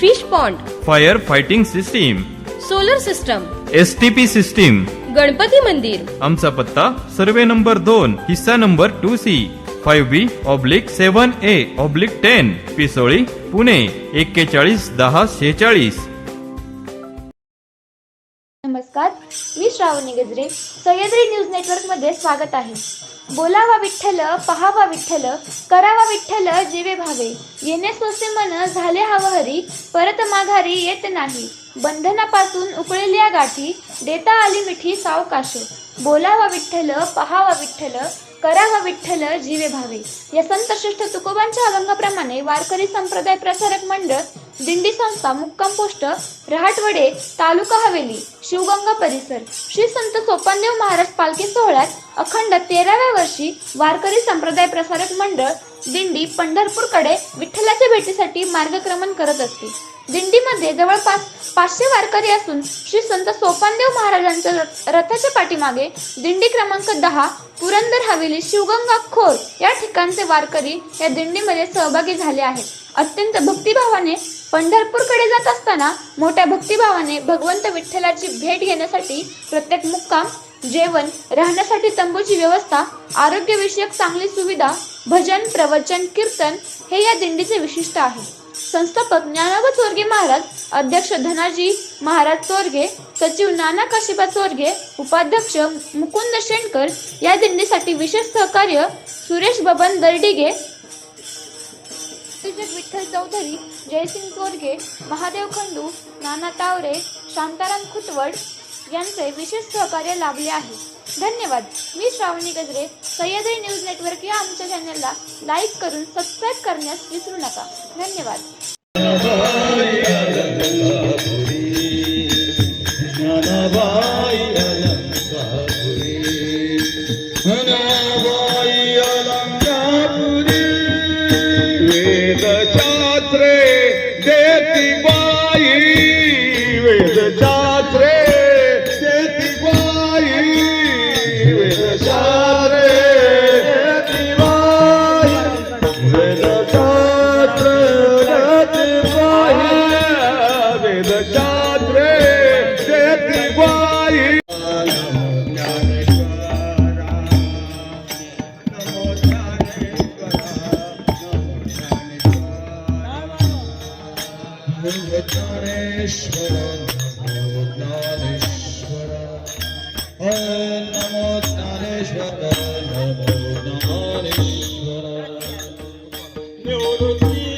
Fish pond fire fighting system solar system S T P system Ganpati मंदिर आमचा पत्ता survey number दोन हिस्सा number two C five B oblique seven A oblique ten Pisoli Pune एक्केचाळीस दहा शेचाळीस नमस्कार. मी श्रावणी गजरे. सह्याद्री न्यूज नेटवर्कमध्ये स्वागत आहे. बोलावा विठ्ठल पहावा विठ्ठल करावा विठ्ठल जीवे भावे. येणे सोसे मन झाले हवं हरी. परत माघारी येत नाही. बंधनापासून उकळलेल्या गाठी. देता आली मिठी सावकाश. बोलावा विठ्ठल पहावा विठ्ठल करावा विठ्ठल जीवे भावे. या संत श्रेष्ठ तुकोबांच्या अभंगाप्रमाणे वारकरी संप्रदाय प्रसारक मंडळ दिंडी संस्था मुक्काम पोस्ट रहाटवडे तालुका हवेली शिवगंगा परिसर श्री संत सोपानदेव महाराज पालखी सोहळ्यात अखंड तेराव्या वर्षी वारकरी संप्रदाय प्रसारक मंडळ दिंडी पंढरपूरकडे विठ्ठलाच्या भेटीसाठी मार्गक्रमण करत असते. दिंडीमध्ये जवळपास पाचशे वारकरी असून श्री संत सोपानदेव महाराजांच्या रथ- रथाच्या पाठीमागे दिंडी क्रमांक दहा पुरंदर हवेली शिवगंगा खोर या ठिकाणचे वारकरी या दिंडीमध्ये सहभागी झाले आहेत. अत्यंत भक्तिभावाने पंढरपूरकडे जात असताना मोठ्या भक्तिभावाने भगवंत विठ्ठलाची भेट घेण्यासाठी प्रत्येक मुक्काम जेवण राहण्यासाठी तंबूची व्यवस्था आरोग्यविषयक चांगली सुविधा भजन प्रवचन कीर्तन हे या दिंडीचे विशिष्ट आहे. संस्थापक ज्ञानोबा चोरगे महाराज अध्यक्ष धनाजी महाराज चोरगे सचिव नाना काशिबा चोरगे उपाध्यक्ष मुकुंद शेणकर या दिंडीसाठी विशेष सहकार्य सुरेश बबन दर्डिगे विजय विठ्ठल चौधरी जयसिंग चोरगे महादेव खंडू नाना तावरे शांताराम खुटवड यांचे विशेष सहकार्य लाभले आहे. धन्यवाद. मी श्रावणी गजरे सह्याद्री न्यूज नेटवर्क या आमच्या चॅनलला लाईक करून सबस्क्राईब करण्यास विसरू नका. धन्यवाद. জ্ঞানেশ্বর জ্ঞানেশ্বর ওম নমো জ্ঞানেশ্বর নমো জ্ঞানেশ্বর নিরুদ্ধি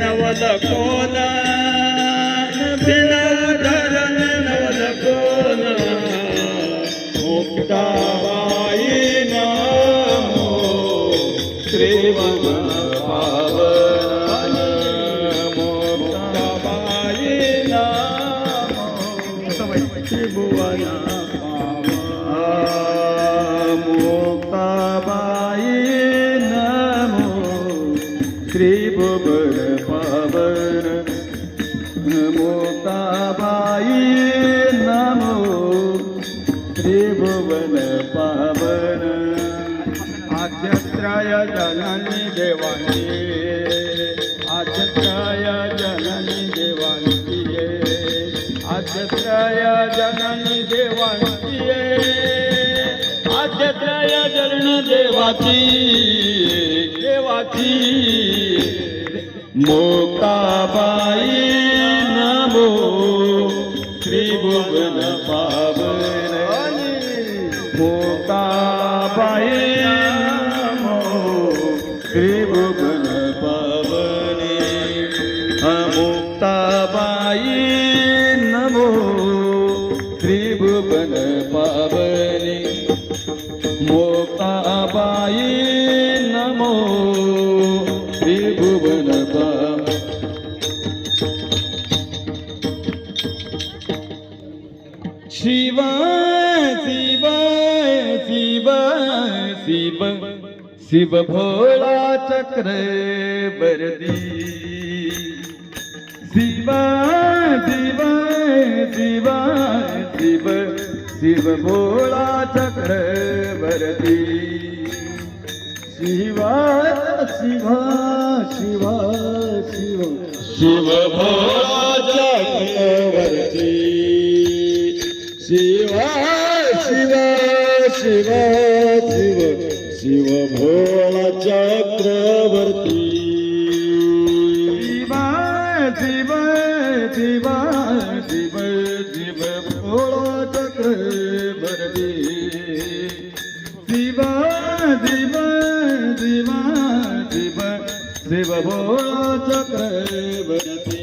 नवल कोन आद्यत्राय जननी देवानी आद्यत्राय जननी देवानी आद्यत्राय जनन देवाची देवाची. मोकाबाई नमो त्रिभुवन पावन मोकाबाई नमो त्रिभुवन पावन शिव शिव शिव शिव. शिव भोळा चक्र बरदी शिव शिव शिव शिव. शिव भोळा चक्र बरदी शिवा शिवा शिवा शिव. शिव भोळा चक्रवर्ती शिवा शिवा शिवा शिव. शिव भोळा चक्रवर्ती शिवा शिवा शिवा शिव शिवा शिव शिव भोळा चक्रवर्ती